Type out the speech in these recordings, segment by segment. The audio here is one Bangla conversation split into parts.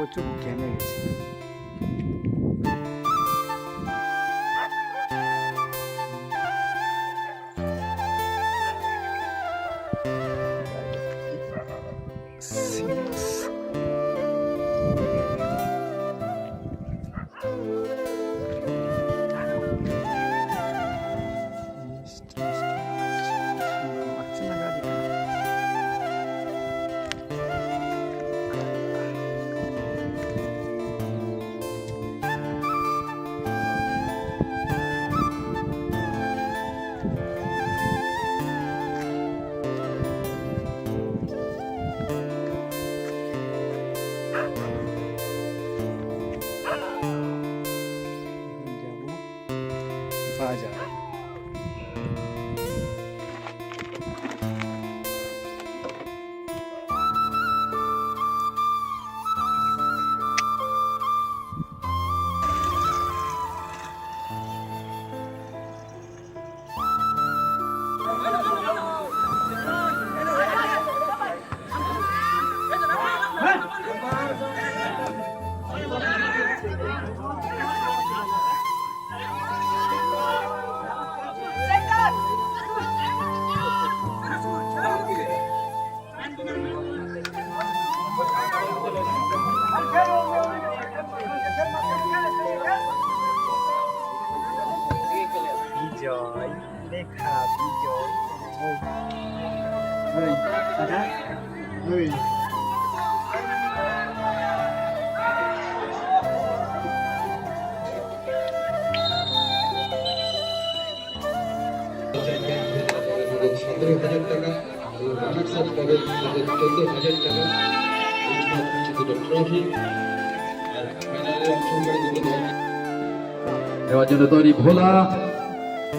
প্রচুর ঘেমে গেছে 你回家不？你发一下。লেখা বিজয় সতেরো হাজার টাকা এবং রানার্স আপ পাবেন জন্য তৈরি ভোলা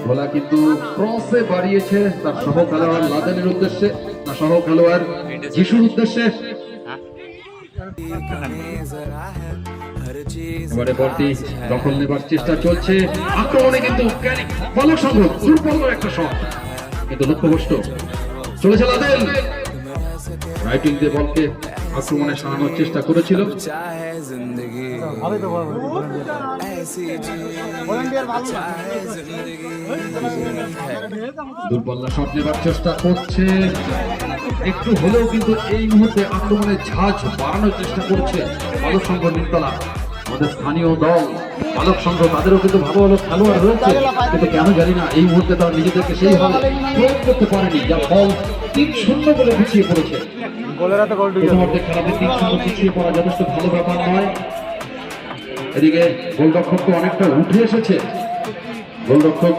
ভোলা কিন্তু ক্রসে বাড়িয়েছে তার সহ খেলোয়াড় লাদেনের উদ্দেশ্যে, তার সহ খেলোয়াড় যিশুর উদ্দেশ্যে। নেবার চেষ্টা চলছে। আক্রমণে কিন্তু একটা চলেছে লাদেন রাইটিং দিয়ে বলকে আক্রমণে সারানোর চেষ্টা করেছিল। দুর্বল্লা শট নেবার চেষ্টা করছে। একটু হলেও কিন্তু এই মুহূর্তে আক্রমণের ঝাঁজ বাড়ানোর চেষ্টা করছে। আলোসংঘ নিমতলা আমাদের স্থানীয় দল। বালক সংঘ তাদেরও কিন্তু ভালো ভালো খেলোয়াড় রয়েছে। কিন্তু কেন জানি না এই মুহূর্তে তারা নিজেদেরকে সেই ভাবে প্রয়োগ করতে পারেনি। যা ফল তিন শূন্য বলে পিছিয়ে পড়েছে। প্রথমার্ধে খেলাতে তিন শূন্য পিছিয়ে পড়া যথেষ্ট ভালো ব্যাপার নয়। এদিকে গোলরক্ষক তো অনেকটা উঠে এসেছে। গোলরক্ষক